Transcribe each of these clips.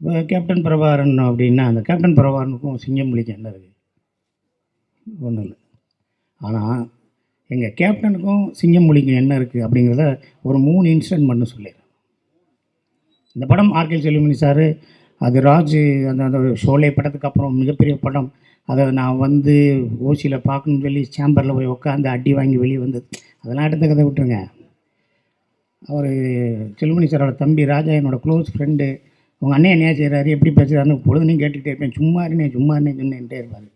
இப்போ கேப்டன் பிரபாகரன் அப்படின்னா அந்த கேப்டன் பிரபாகரனுக்கும் சிங்கம்புலிக்கும் என்ன இருக்குது ஒன்றும் இல்லை. ஆனால் எங்கள் கேப்டனுக்கும் சிங்கம்புலிக்கும் என்ன இருக்குது அப்படிங்கிறத ஒரு மூணு இன்சிடென்ட் மட்டும் சொல்லிடுறேன். இந்த படம் ஆர்கே செல்லுமணி சார் அது ராஜ் அந்த அந்த ஷோலே படத்துக்கு அப்புறம் மிகப்பெரிய படம். அதை நான் வந்து ஓசியில் பார்க்கணும்னு சொல்லி சேம்பரில் போய் உட்காந்து அடி வாங்கி வெளியே வந்தது. அதெல்லாம் எடுத்த கதை விட்டுருங்க. அவர் செல்வமணி சாரோட தம்பி ராஜா என்னோடய க்ளோஸ் ஃப்ரெண்டு உங்கள் அண்ணன் என்ன செய்கிறாரு எப்படி பேசுகிறாருன்னு பொழுதுனையும் கேட்டுக்கிட்டே இருப்பேன். சும்மா இருந்தேன் சும்மா இருந்தேன் சொன்னேன்ட்டே இருப்பார்.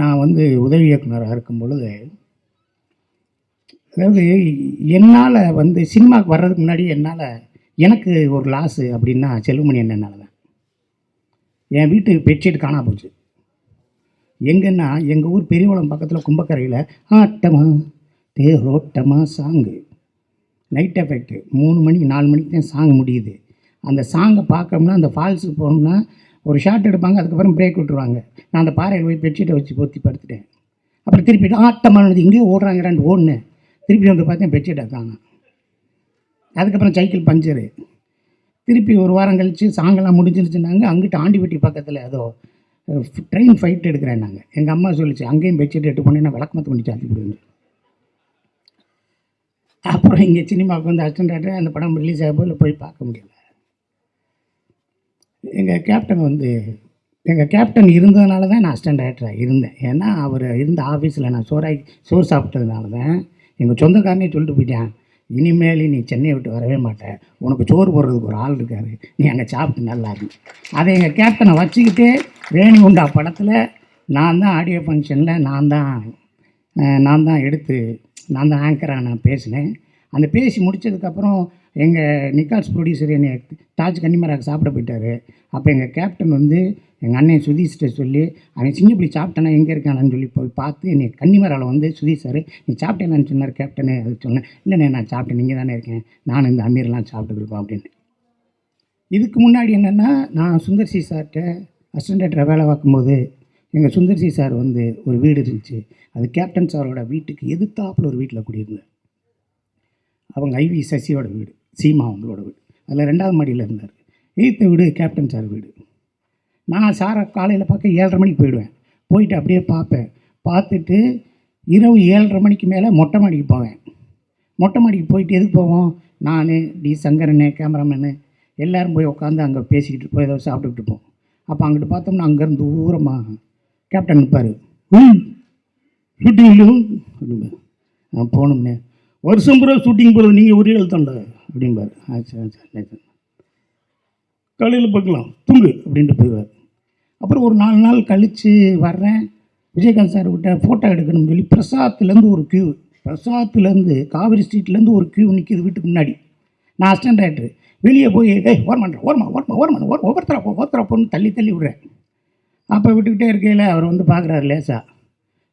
நான் வந்து உதவி இயக்குனராக இருக்கும் பொழுது அதாவது என்னால் வந்து சினிமாவுக்கு வர்றதுக்கு முன்னாடி என்னால் எனக்கு ஒரு லாஸு அப்படின்னா செல்வமணி அண்ணனால தான். என் வீட்டு பெட்ஷீட் காணா போச்சு. எங்கன்னா எங்கள் ஊர் பெரியவளம் பக்கத்தில் கும்பக்கரையில் ஆட்டமா தேரோட்டமா சாங்கு. நைட் எஃபெக்ட் மூணு மணிக்கு நாலு மணிக்கு தான் சாங் முடியுது. அந்த சாங்கை பார்க்கணும்னா அந்த ஃபால்ஸுக்கு போனோம்னா ஒரு ஷார்ட் எடுப்பாங்க அதுக்கப்புறம் பிரேக் விட்டுருவாங்க. நான் அந்த பாறையில் போய் பெட்ஷீட்டை வச்சு பொத்தி படுத்துட்டேன். அப்புறம் திருப்பி ஆட்டமானது இங்கேயே ஓடுறாங்கடான்னு ஓடுன்னு. திருப்பி வந்து பார்த்தேன் பெட்ஷீட்டை காணோம். அதுக்கப்புறம் சைக்கிள் பஞ்சரு திருப்பி ஒரு வாரம் கழித்து சாங்கெல்லாம் முடிஞ்சிருச்சுனாங்க அங்கிட்டு ஆண்டிபட்டி பக்கத்தில் ஏதோ ட்ரெயின் ஃபைட் எடுக்கிறேன் நாங்கள் எங்கள் அம்மா சொல்லிச்சு அங்கேயும் பெட்ஷீட் எடுத்து போனேன்னா விளக்கமத்து பண்ணி சாத்தி கொடுங்க அப்புறம் இங்கே சினிமாவுக்கு வந்து அசிஸ்டன்ட் அந்த படம் ரிலீஸ் ஆகும்போது போய் பார்க்க முடியல. எங்கள் கேப்டன் வந்து எங்கள் கேப்டன் இருந்ததுனால தான் நான் அசிஸ்டன்ட் டேரக்டராக இருந்தேன். ஏன்னா அவர் இருந்த ஆஃபீஸில் நான் சோறாய் சோறு சாப்பிட்டதுனால தான் எங்கள் சொந்தக்காரனே சொல்லிட்டு போயிட்டேன். இனிமேல் நீ சென்னையை விட்டு வரவே மாட்டேன் உனக்கு சோறு போடுறதுக்கு ஒரு ஆள் இருக்காரு. நீ அங்கே சாப்பிட்டு நல்லா இருக்கு அதை எங்கள் கேப்டனை வச்சுக்கிட்டு ரேணி உண்டா படத்தில் நான் தான் ஆடியோ ஃபங்க்ஷனில் நான் தான் நான் தான் எடுத்து நான் தான் ஆங்கராக நான் பேசினேன். அந்த பேசி முடித்ததுக்கப்புறம் எங்கள் நிக்காஸ் ப்ரொடியூசர் என்னை தாஜ் கன்னிமராக சாப்பிட போயிட்டார். அப்போ எங்கள் கேப்டன் வந்து எங்கள் அண்ணன் சுதீஷ்கிட்ட சொல்லி அவன் பிள்ளை சாப்பிட்டானா? எங்கே இருக்கானான்னு சொல்லி போய் பார்த்து என்னை கன்னிமராவில் வந்து சுதீஷ் சார் நீ சாப்பிட்டேனான்னு சொன்னார் கேப்டனு அது சொன்னேன். இல்லைண்ணே நான் சாப்பிட்டேன். நீங்கள் தானே இருக்கேன் நானும் இந்த அமீர்லாம் சாப்பிட்டுருக்கோம் அப்படின்னு. இதுக்கு முன்னாடி என்னென்னா நான் சுந்தர்சி சார்கிட்ட அசிஸ்டன்ட் வேலை பார்க்கும்போது எங்கள் சுந்தர்சி சார் வந்து ஒரு வீடு இருந்துச்சு. அது கேப்டன் சாரோட வீட்டுக்கு எதிர்த்தாப்புல ஒரு வீட்டில் குடியிருந்தேன். அவங்க ஐவி சசியோட வீடு. சீமா அவங்களோட வீடு. அதில் ரெண்டாவது மாடியில் இருந்தார். எய்த்த வீடு கேப்டன் சார் வீடு. நான் சாரை காலையில் பார்க்க ஏழரை மணிக்கு போயிடுவேன். போயிட்டு அப்படியே பார்ப்பேன். பார்த்துட்டு இரவு ஏழரை மணிக்கு மேலே மொட்டை மாடிக்கு போவேன். மொட்டை மாடிக்கு போயிட்டு எதுக்கு போவோம்? நான் டி சங்கரனு கேமராமேனு எல்லோரும் போய் உட்காந்து அங்கே பேசிக்கிட்டு போய் ஏதோ சாப்பிட்டுக்கிட்டு இருப்போம். அப்போ அங்கிட்டு பார்த்தோம்னா அங்கேருந்து தூரமாக கேப்டன் நிற்பார் ஷூட்டிங் அப்படிம்பார் நான் போகணும்னே. வருஷம் பூரா ஷூட்டிங் போகிறது நீங்கள் ஒரே எழுத்தண்ட அப்படிம்பார். ஆச்சு காலையில் பார்க்கலாம் தூங்கு. அப்படின்ட்டு போயிடுவார். அப்புறம் ஒரு நாலு நாள் கழித்து வர்றேன். விஜயகாந்த் சார் விட்ட ஃபோட்டோ எடுக்கணும்னு சொல்லி பிரசாத்துலேருந்து ஒரு கியூ பிரசாத்துலேருந்து காவிரி ஸ்ட்ரீட்லேருந்து ஒரு கியூ நிற்கிது வீட்டுக்கு முன்னாடி. நான் அசிஸ்டன்ட் டேரக்டர் வெளியே போய் ஏய் ஓரமாட்டேன் ஓரமா ஓரமா ஓரமா ஓர ஒவ்வொருத்தரா போ ஒவ்வொருத்தரா போன்னு தள்ளி தள்ளி விடுறேன். அப்போ விட்டுக்கிட்டே இருக்கையில் அவர் வந்து பார்க்குறாரு லேசா.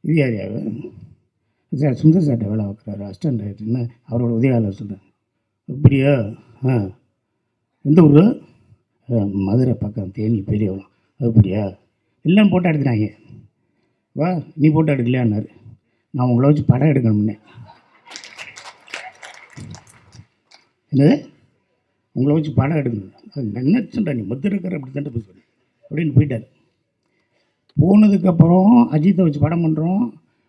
இது யார் சார் சுந்தர் சார்ட்ட வேலை பார்க்குறாரு அசிஸ்டன்ட் டேரக்டர்னு அவரோட உதவியாளர் சொல்கிறேன் அப்படியா? ஆ. எந்த ஊர்? மதுரை பக்கம் தேனி பெரியவளம் அப்படியா? எல்லாம் ஃபோட்டோ எடுக்கிறாங்க. வா நீ ஃபோட்டோ எடுக்கலையான்னாரு. நான் உங்களை வச்சு படம் எடுக்கணும்னே என்னது? உங்களை வச்சு படம் எடுக்கணும். அது நீ? மொத்தம் இருக்கிற அப்படி தான் போய் சொல்லு. அப்படின்னு போயிட்டார். போனதுக்கப்புறம் அஜித்தை வச்சு படம் பண்ணுறோம்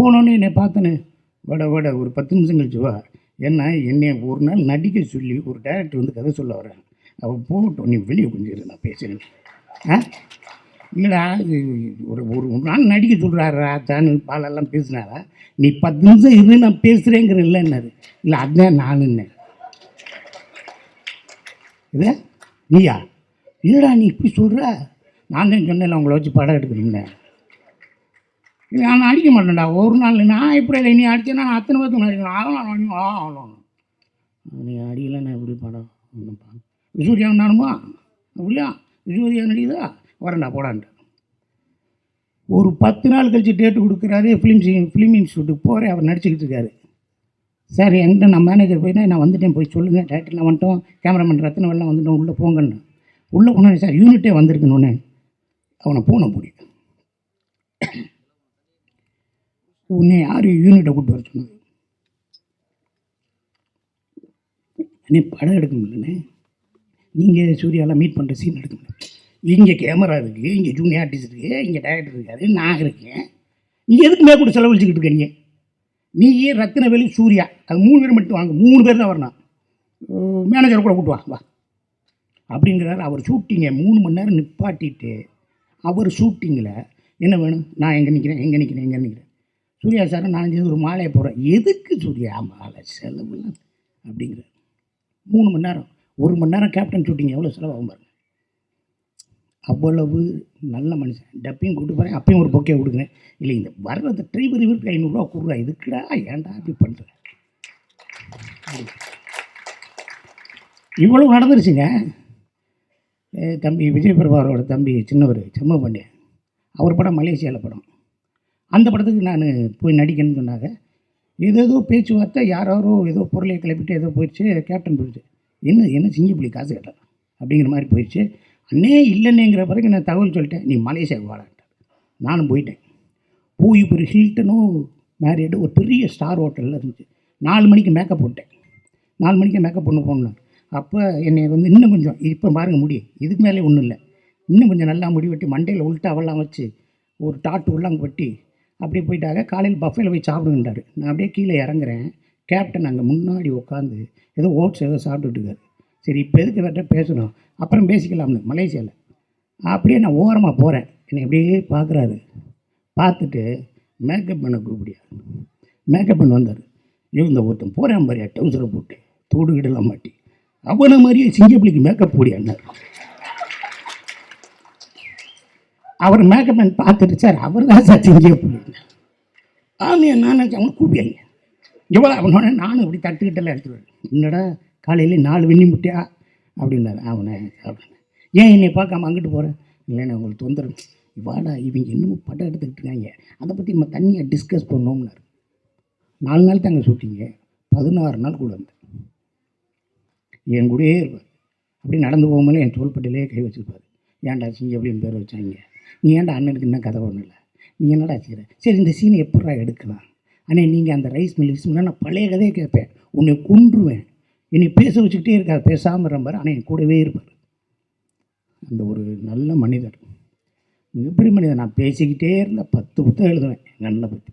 போனோன்னே என்னை பார்த்தேன்னு வட வட ஒரு பத்து நிமிஷம் கழிச்சு வா. என்ன என்னை ஒரு நாள் நடிக்க சொல்லி ஒரு டேரக்டர் வந்து கதை சொல்ல வரேன் அவள் போகட்டும் நீ வெளியே கொஞ்சம் நான் பேசுகிறேன் ஆ? இல்லைடா இது ஒரு ஒரு நாள் நடிக்க சொல்கிறாரா தானு பாலெல்லாம் பேசினாரா? நீ பத்து நிமிஷம் இரு நான் பேசுகிறேங்கிற இல்லைன்னாரு இல்லை அதுதான் நானுன்னு இது நீயா? இல்லைடா நீ இப்படி சொல்கிற நான் தான் சொன்னேன் உங்களை வச்சு படம் எடுக்கணும்னே. நான் அடிக்க மாட்டேன்டா. ஒரு நாள் நான் எப்படி இல்லை நீ அடிச்சேன்னா நான் அத்தனை பேர்த்துக்கு அடிக்கணும். ஆகலாம் அடிக்கணும். ஆ ஆகலாம் நீ அடிக்கலைன்னா எப்படி படம்? ஒன்றும் சூர்யா நானுமா அப்படியா? இருபது நடிக்குதா வரேன்டா போடான்ட்டு. ஒரு பத்து நாள் கழிச்சு டேட்டு கொடுக்குறாரு ஃபிலிம் ஃபிலிம் இன்ஸ்டியூட்டுக்கு போகிறேன் அவர் நடிச்சுக்கிட்டு இருக்காரு. சார் என்கிட்ட நான் மேனேஜர் போயிட்டா நான் வந்துட்டேன். போய் சொல்லுங்கள் டேரக்டர்லாம் வந்துட்டோம். கேமராமேன் ரத்ன வெள்ளம் வந்துட்டோம். உள்ளே போங்கன்னு. உள்ளே போனேன் சார் யூனிட்டே வந்திருக்குன்னு அவனை பூனை பிடிக்கும் உன்னை யார் யூனிட்டை கூப்பிட்டு வர சொன்னது அண்ணே படம் எடுக்க முடியலண்ணே. நீங்கள் சூர்யாலாம் மீட் பண்ணுற சீன் எடுக்க முடியல. இங்கே கேமரா இருக்குது இங்கே ஜூனியர் ஆர்டிஸ்ட் இருக்குது இங்கே டேரக்டர் இருக்காரு நான் இருக்கேன். நீங்கள் எதுக்கு கூட செலவழிச்சுக்கிட்டு இருக்கீங்க நீயே ரத்தினவேலி சூர்யா. அது மூணு பேர் மட்டும் வாங்க மூணு பேர் தான் வரணும். மேனேஜரை கூட கூட்டு வா வா. அவர் ஷூட்டிங்கை மூணு மணி நேரம் நிப்பாட்டிட்டு அவர் ஷூட்டிங்கில் என்ன வேணும்? நான் எங்கே நிற்கிறேன் எங்கே நிற்கிறேன் எங்கே நிற்கிறேன் சூர்யா சார் நான் ஒரு மாலையை போடுறேன். எதுக்கு சூர்யா? மாலை செலவுலாம் அப்படிங்கிறார். மூணு மணி நேரம். ஒரு மணி நேரம் கேப்டன் ஷூட்டிங் எவ்வளோ செலவாகும் பாருங்க. அவ்வளவு நல்ல மனுஷன். டப்பையும் கூட்டு போகிறேன் அப்பையும் ஒரு பொக்கையை கொடுக்குறேன். இல்லை இந்த வர்றது டிரைவர் இவருக்கு ஐநூறுரூவா கொடுறா. இதுக்குடா ஏன்டா அப்படி பண்ணுறேன் இவ்வளவு நடந்துருச்சுங்க. தம்பி விஜய் பிரபாரோட தம்பி சின்னவர் செம்ம பாண்டியன். அவர் படம் மலேசியாவில் படம். அந்த படத்துக்கு நான் போய் நடிக்கணும்னு சொன்னாங்க. ஏதேதோ பேச்சுவார்த்தை யாரோ ஏதோ பொருளை கிளப்பிட்டு ஏதோ போயிடுச்சு கேப்டன் போயிடுச்சு. என்ன என்ன சிங்கப்புலி காசு கேட்டான். அப்படிங்கிற மாதிரி போயிடுச்சு. அண்ணே இல்லைன்னேங்கிற பிறகு நான் தகவல் சொல்லிட்டேன் நீ மலேசியாவுக்கு வாடான்ட்டேன் நானும் போயிட்டேன். போய் இப்போ ஒரு ஹில்டனும் மேரியடு ஒரு பெரிய ஸ்டார் ஹோட்டலில் இருந்துச்சு. நாலு மணிக்கு மேக்கப் போட்டேன் நாலு மணிக்கு மேக்கப் பண்ண போனேன் அப்போ என்னை வந்து இன்னும் கொஞ்சம் இப்போ பாருங்க முடி இதுக்கு மேலே ஒன்றும் இல்லை. இன்னும் கொஞ்சம் நல்லா முடி வெட்டி மண்டையில் உள்ட்டாவெல்லாம் வச்சு ஒரு டாட்டு உள்ளாங்க வெட்டி அப்படி போயிட்டாங்க. காலையில் பஃபேல போய் சாப்பிடுங்கன்றாரு. நான் அப்படியே கீழே இறங்குறேன். கேப்டன் அங்கே முன்னாடி உட்காந்து ஏதோ ஓட்ஸ் ஏதோ சாப்பிட்டுட்டு இருக்காரு. சரி இப்போ எதுக்கு வேட்ட பேசணும்? அப்புறம் பேசிக்கலாம்னு மலேசியாவில் அப்படியே நான் ஓரமாக போகிறேன் என்னை அப்படியே பார்க்குறாரு. பார்த்துட்டு மேக்கப் பண்ண கூப்பிடியா மேக்கப் பண்ண வந்தார். இவங்க ஒருத்தன் போகிறேன் மாதிரியா டவுசரை போட்டு. தூடு கிடலாம் மாட்டி. அவனை மாதிரியே சிங்கப்பிள்ளைக்கு மேக்கப் போடியான்னார். அவர் மேக்கமேன் பார்த்துட்டு சார் அவர் தான் சார் செஞ்சே போயிருந்தேன் நான் நினச்சேன் அவனை கூப்பியாங்க எவ்வளோ அவனோட நானும் இப்படி தட்டுக்கிட்டெல்லாம் எடுத்துருவேன். என்னடா காலையில் நாலு வெண்ணி முட்டியா? அப்படின்னாரு. அவனை அப்படின்னு ஏன் என்னை பார்க்காம அங்கிட்டு போகிறேன் இல்லைண்ணே உங்களுக்கு தொந்தரவு. வாடா இவங்க இன்னமும் படம் எடுத்துக்கிட்டு இருக்காங்க. அதை பற்றி நம்ம தனியாக டிஸ்கஸ் பண்ணோம்னாரு. நாலு நாள் தாங்க ஷூட்டிங்க. பதினாறு நாள் கூட இருந்தேன் என் கூடயே இருப்பார். அப்படி நடந்து போகும்போது என் தோள்பட்டிலே கை வச்சுருப்பார். ஏன்டா சிங்க அப்படின்னு பேர் வச்சாங்க? நீ ஏன்டா அண்ணனுக்கு இன்னும் கதை ஒன்றும் இல்லை? நீ என்னடா செய்கிற சரி இந்த சீனை எப்படா எடுக்கலாம்? அண்ணே நீங்கள் அந்த ரைஸ் மில் விஷயம்னா நான் பழைய கதையை கேட்பேன். உன்னை கொன்றுவேன். என்னை பேச வச்சுக்கிட்டே இருக்காது பேசாமல் இருப்பார் ஆனால் என் கூடவே இருப்பார். அந்த ஒரு நல்ல மனிதர். மிகப்பெரிய மனிதர். நான் பேசிக்கிட்டே இருந்தால் பத்து புத்தகம் எழுதுவேன் எங்கள் அண்ணனை பற்றி